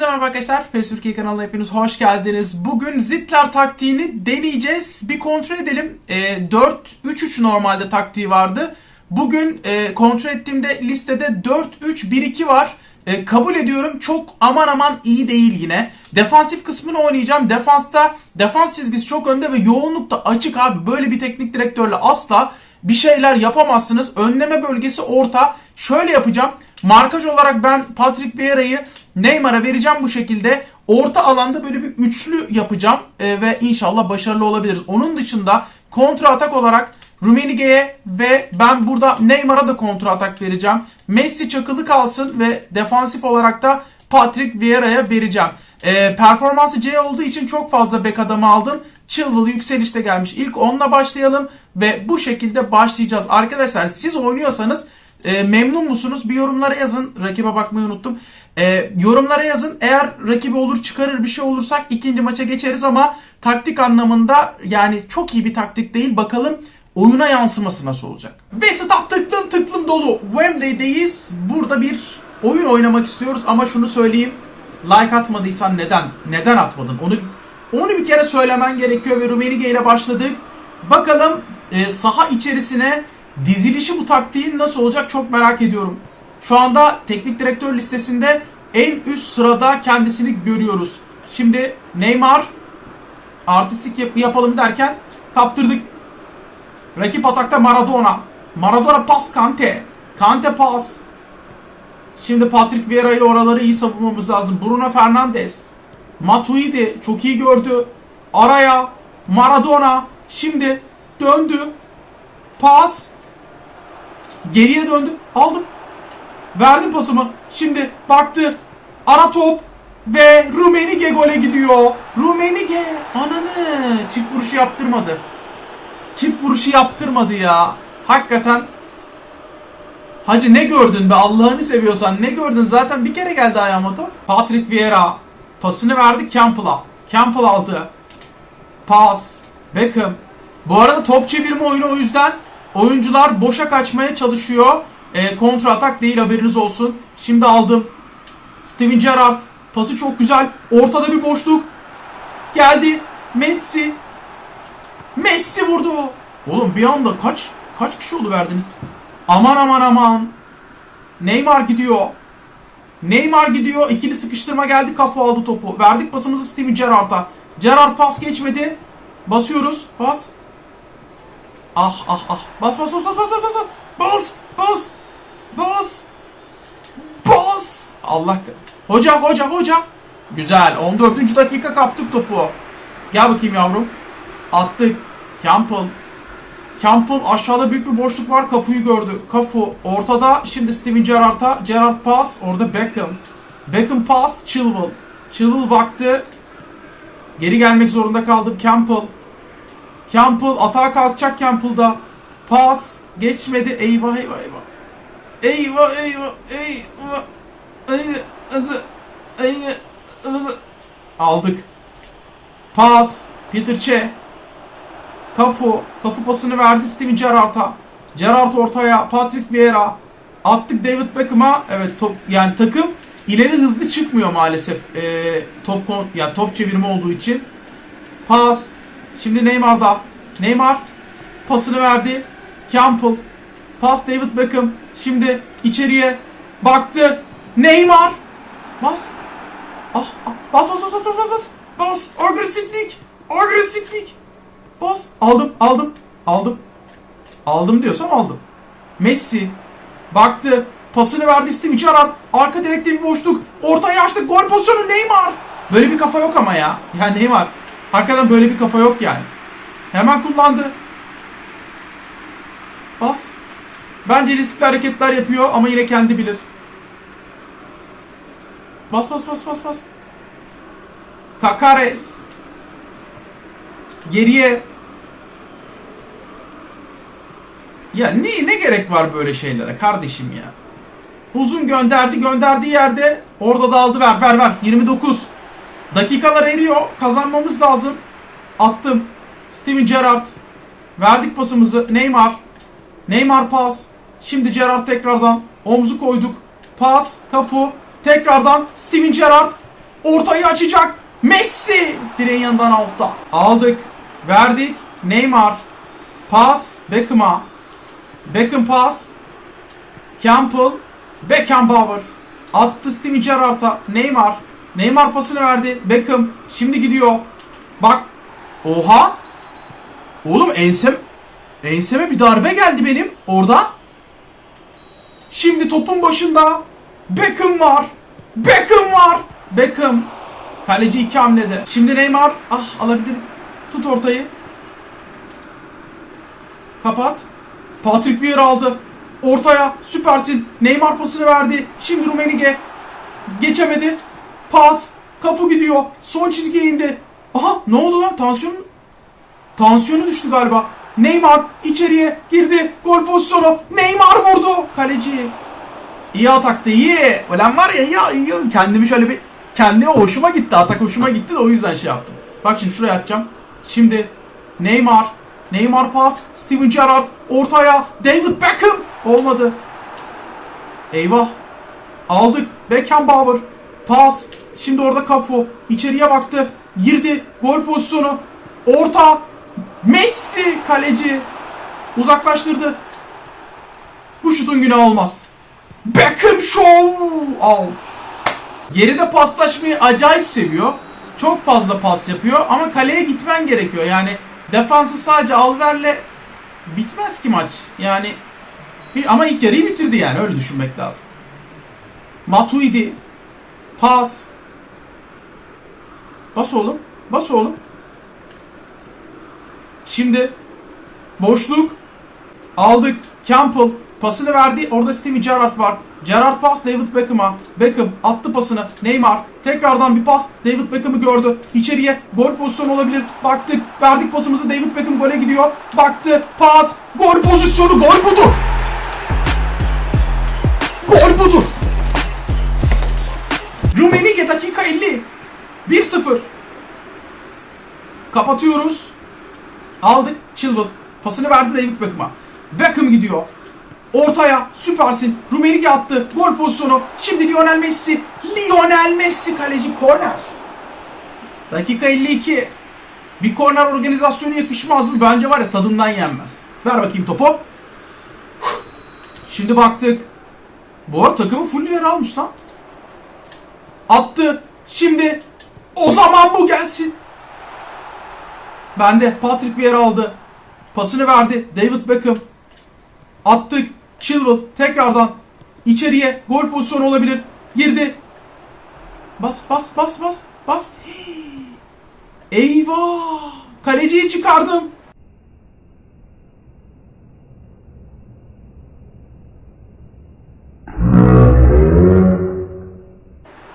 Herkese merhaba arkadaşlar. PES Türkiye kanalına hepiniz hoş geldiniz. Bugün Zitler taktiğini deneyeceğiz. Bir kontrol edelim. E, 4-3-3 normalde taktiği vardı. Bugün e, kontrol ettiğimde listede 4-3-1-2 var. E, kabul ediyorum çok aman aman iyi değil yine. Defansif kısmını oynayacağım. Defansta defans çizgisi çok önde ve yoğunlukta açık abi. Böyle bir teknik direktörle asla bir şeyler yapamazsınız. Önleme bölgesi orta. Şöyle yapacağım. Markaj olarak ben Patrick Vieira'yı Neymar'a vereceğim bu şekilde. Orta alanda böyle bir üçlü yapacağım Ee, ve inşallah başarılı olabiliriz. Onun dışında kontra atak olarak Rummenigge'ye ve ben burada Neymar'a da kontra atak vereceğim. Messi çakılı kalsın ve defansif olarak da Patrick Vieira'ya vereceğim. Ee, performansı C olduğu için çok fazla bek adamı aldım. Chilwell yükselişte gelmiş. İlk onunla başlayalım ve bu şekilde başlayacağız. Arkadaşlar siz oynuyorsanız e, memnun musunuz? Bir yorumlara yazın. Rakibe bakmayı unuttum. E, yorumlara yazın. Eğer rakibi olur çıkarır bir şey olursak ikinci maça geçeriz ama taktik anlamında yani çok iyi bir taktik değil. Bakalım oyuna yansıması nasıl olacak? Ve stat tıklım tıklım dolu. Wembley'deyiz. Burada bir oyun oynamak istiyoruz ama şunu söyleyeyim. Like atmadıysan neden? Neden atmadın? Onu onu bir kere söylemen gerekiyor ve Rumenige ile başladık. Bakalım e, saha içerisine dizilişi bu taktiğin nasıl olacak çok merak ediyorum. Şu anda teknik direktör listesinde en üst sırada kendisini görüyoruz. Şimdi Neymar artistik yap- yapalım derken kaptırdık. Rakip atakta Maradona. Maradona pas Kante. Kante pas. Şimdi Patrick Vieira ile oraları iyi savunmamız lazım. Bruno Fernandes. Matuidi çok iyi gördü. Araya Maradona. Şimdi döndü. Pas. Geriye döndüm. Aldım. Verdim pasımı. Şimdi baktı. Ara top. Ve Rumenige gole gidiyor. Rumenige. Ananı. Çift vuruşu yaptırmadı. Çift vuruşu yaptırmadı ya. Hakikaten. Hacı ne gördün be Allah'ını seviyorsan ne gördün zaten bir kere geldi ayağıma top. Patrick Vieira pasını verdi Campbell'a. Campbell aldı. Pas. Beckham. Bu arada top çevirme oyunu o yüzden oyuncular boşa kaçmaya çalışıyor. E, kontra atak değil haberiniz olsun. Şimdi aldım. Steven Gerrard. Pası çok güzel. Ortada bir boşluk. Geldi. Messi. Messi vurdu. Oğlum bir anda kaç kaç kişi oldu verdiniz? Aman aman aman. Neymar gidiyor. Neymar gidiyor. İkili sıkıştırma geldi. Kafa aldı topu. Verdik pasımızı Steven Gerrard'a. Gerrard pas geçmedi. Basıyoruz. Bas. Ah ah ah. Bas bas bas bas bas bas bas. Bas bas. Bas. Bas. Allah. Hoca hoca hoca. Güzel. 14. dakika kaptık topu. Gel bakayım yavrum. Attık. Campbell. Campbell aşağıda büyük bir boşluk var. Kafu'yu gördü. Kafu ortada. Şimdi Steven Gerrard'a. Gerrard pas. Orada Beckham. Beckham pas. Chilwell. Chilwell baktı. Geri gelmek zorunda kaldım. Campbell. Campbell atağa kalkacak Campbell'da. Pas. Geçmedi. Eyvah eyvah eyvah. Eyvah eyvah eyvah. Aldık. Pas. Peter Çe. Kafu. Kafu pasını verdi Steven Gerrard'a. Gerrard ortaya. Patrick Vieira. Attık David Beckham'a. Evet top yani takım ileri hızlı çıkmıyor maalesef. Ee, top ya top çevirme olduğu için. Pas. Şimdi Neymar'da. Neymar pasını verdi. Campbell. Pas David Beckham. Şimdi içeriye baktı. Neymar. Bas. Ah, ah. Bas bas bas bas bas bas. Bas. Agresiflik. Agresiflik. Bas. Aldım, aldım, aldım. Aldım diyorsam aldım. Messi baktı. Pasını verdi Steven Gerrard. Arka direkte bir boşluk. Ortaya açtık. Gol pozisyonu Neymar. Böyle bir kafa yok ama ya. Ya Neymar. Hakikaten böyle bir kafa yok yani. Hemen kullandı. Bas. Bence riskli hareketler yapıyor ama yine kendi bilir. Bas bas bas bas bas. Kakares. Geriye. Ya ne ne gerek var böyle şeylere kardeşim ya. Uzun gönderdi gönderdiği yerde orada da aldı ver ver ver 29. Dakikalar eriyor kazanmamız lazım. Attım. Steven Gerrard. Verdik pasımızı Neymar. Neymar pas. Şimdi Gerrard tekrardan omzu koyduk. Pas, kafu. Tekrardan Steven Gerrard. Ortayı açacak. Messi direğin yanından altta. Aldık. Verdik. Neymar. Pas Beckham'a. Beckham pas. Campbell. Beckenbauer. Attı Steven Gerrard'a. Neymar. Neymar pasını verdi. Beckham. Şimdi gidiyor. Bak. Oha. Oğlum ensem enseme bir darbe geldi benim orada. Şimdi topun başında Beckham var. Beckham var. Beckham. Kaleci iki hamlede. Şimdi Neymar. Ah alabilir. Tut ortayı. Kapat. Patrick Vieira aldı. Ortaya süpersin. Neymar pasını verdi. Şimdi Rumenige geçemedi. Pas. Kafu gidiyor. Son çizgiye indi. Aha ne oldu lan? Tansiyon Tansiyonu düştü galiba. Neymar içeriye girdi. Gol pozisyonu. Neymar vurdu. Kaleci. İyi ataktı iyi. Ulan var ya ya, ya kendimi şöyle bir kendime hoşuma gitti. Atak hoşuma gitti de o yüzden şey yaptım. Bak şimdi şuraya atacağım. Şimdi Neymar. Neymar pas. Steven Gerrard ortaya. David Beckham. Olmadı. Eyvah. Aldık. Beckenbauer. Pas. Şimdi orada Cafu. içeriye baktı. Girdi. Gol pozisyonu. Orta. Messi kaleci. Uzaklaştırdı. Bu şutun günahı olmaz. Beckham Show. Out. Geride paslaşmayı acayip seviyor. Çok fazla pas yapıyor ama kaleye gitmen gerekiyor. Yani defansı sadece Alver'le bitmez ki maç. Yani ama ilk yarıyı bitirdi yani öyle düşünmek lazım. Matuidi pas Bas oğlum. Bas oğlum. Şimdi boşluk aldık. Campbell pasını verdi. Orada Steven Gerrard var. Gerrard pas David Beckham'a. Beckham attı pasını. Neymar tekrardan bir pas. David Beckham'ı gördü. İçeriye gol pozisyonu olabilir. Baktık. Verdik pasımızı. David Beckham gole gidiyor. Baktı. Pas. Gol pozisyonu. Gol budur. Gol budur. Rumenige dakika 50. 1-0. Kapatıyoruz. Aldık. Chilwell. Pasını verdi David Beckham'a. Beckham gidiyor. Ortaya süpersin. Rumenige attı. Gol pozisyonu. Şimdi Lionel Messi. Lionel Messi kaleci korner. Dakika 52. Bir korner organizasyonu yakışmaz mı? Bence var ya tadından yenmez. Ver bakayım topu. Şimdi baktık. Bu arada takımı full ileri almış lan. Attı. Şimdi o zaman bu gelsin. Bende Patrick Vieira aldı. Pasını verdi. David Beckham. Attık. Chilwell tekrardan içeriye gol pozisyonu olabilir. Girdi. Bas bas bas bas bas. Eyvah! Kaleciyi çıkardım.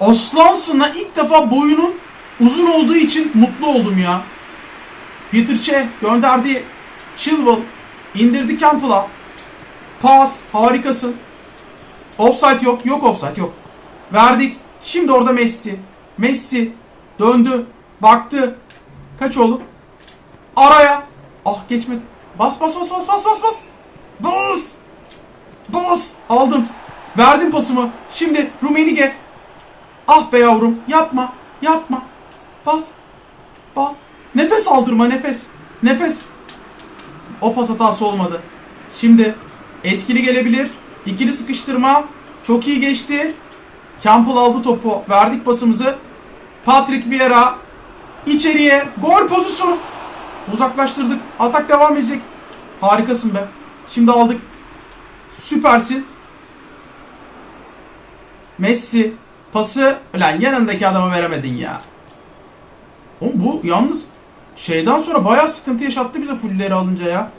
Aslansın'a ilk defa boyunun uzun olduğu için mutlu oldum ya. Peter Che gönderdi. Chilwell indirdi Campbell'a. Pas harikasın. Offside yok. Yok offside yok. Verdik. Şimdi orada Messi. Messi döndü. Baktı. Kaç oğlum? Araya. Ah geçmedi. Bas bas bas bas bas bas bas. Bas. Bas. Aldım. Verdim pasımı. Şimdi Rumenige. Ah be yavrum. Yapma. Yapma. Bas. Bas. Nefes aldırma nefes. Nefes. O pas hatası olmadı. Şimdi etkili gelebilir. İkili sıkıştırma. Çok iyi geçti. Campbell aldı topu. Verdik pasımızı. Patrick Vieira içeriye gol pozisyonu. Uzaklaştırdık. Atak devam edecek. Harikasın be. Şimdi aldık. Süpersin. Messi pası ulan yanındaki adama veremedin ya. Oğlum bu yalnız şeyden sonra bayağı sıkıntı yaşattı bize fulleri alınca ya.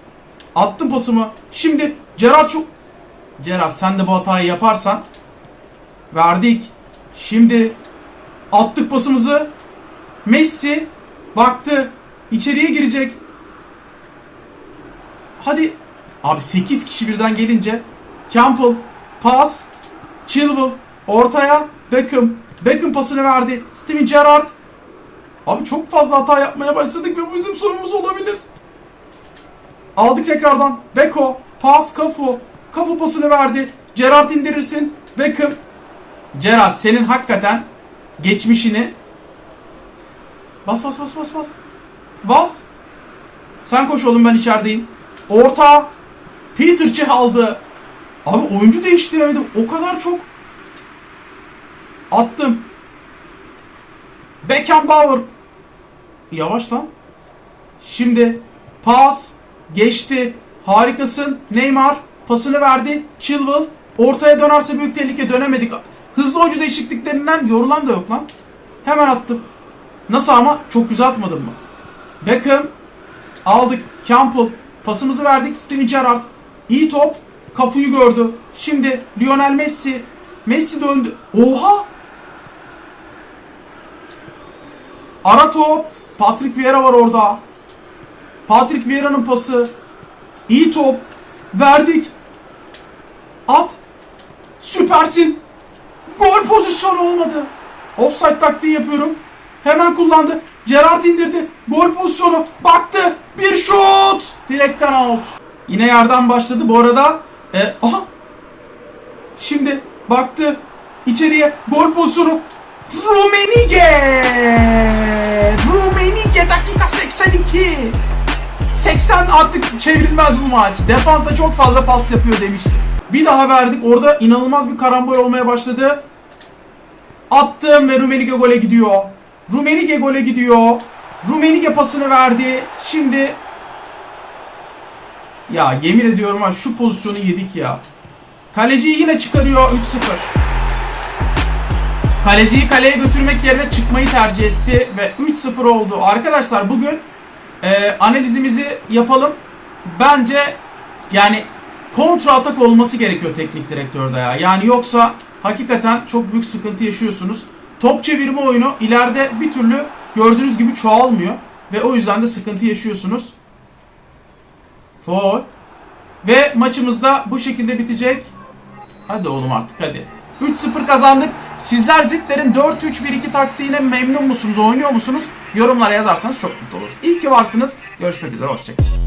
Attım pasımı. Şimdi Gerard çok... Gerard sen de bu hatayı yaparsan verdik. Şimdi attık pasımızı. Messi baktı. içeriye girecek. Hadi. Abi 8 kişi birden gelince Campbell pas Chilwell ortaya Beckham Beckham pasını verdi. Steven Gerrard Abi çok fazla hata yapmaya başladık ve bu bizim sorunumuz olabilir. Aldık tekrardan. Beko. Pas Kafu. Kafu pasını verdi. Gerard indirirsin. Beckham. Gerard senin hakikaten geçmişini Bas bas bas bas bas. Bas. Sen koş oğlum ben içerideyim. Orta. Peter Cech aldı. Abi oyuncu değiştiremedim. O kadar çok attım. Beckenbauer. Yavaş lan. Şimdi pas geçti. Harikasın. Neymar pasını verdi. Chilwell ortaya dönerse büyük tehlike dönemedik. Hızlı oyuncu değişikliklerinden yorulan da yok lan. Hemen attım. Nasıl ama? Çok güzel atmadım mı? Beckham aldık. Campbell pasımızı verdik. Steven Gerrard iyi top. Kafuyu gördü. Şimdi Lionel Messi. Messi döndü. Oha! Ara top. Patrick Vieira var orada. Patrick Vieira'nın pası. İyi top. Verdik. At. Süpersin. Gol pozisyonu olmadı. Offside taktiği yapıyorum. Hemen kullandı. Gerrard indirdi. Gol pozisyonu. Baktı. Bir şut. Direkten out. Yine yerden başladı. Bu arada e, aha. Şimdi baktı. içeriye. Gol pozisyonu. Rumenige. Rumenige dakika 82. 80 artık çevrilmez bu maç. Defansa çok fazla pas yapıyor demiştim. Bir daha verdik. Orada inanılmaz bir karambol olmaya başladı. Attım ve Rumenige gole gidiyor. Rumenige gole gidiyor. Rumenige pasını verdi. Şimdi ya yemin ediyorum ha şu pozisyonu yedik ya. Kaleciyi yine çıkarıyor 3-0. Kaleciyi kaleye götürmek yerine çıkmayı tercih etti ve 3-0 oldu. Arkadaşlar bugün e, analizimizi yapalım. Bence yani kontra atak olması gerekiyor teknik direktörde ya. Yani yoksa hakikaten çok büyük sıkıntı yaşıyorsunuz. Top çevirme oyunu ileride bir türlü gördüğünüz gibi çoğalmıyor. Ve o yüzden de sıkıntı yaşıyorsunuz. Foul. Ve maçımız da bu şekilde bitecek. Hadi oğlum artık hadi. 3-0 kazandık. Sizler Zitler'in 4-3-1-2 taktiğine memnun musunuz? Oynuyor musunuz? Yorumlara yazarsanız çok mutlu oluruz. İyi ki varsınız. Görüşmek üzere. Hoşçakalın.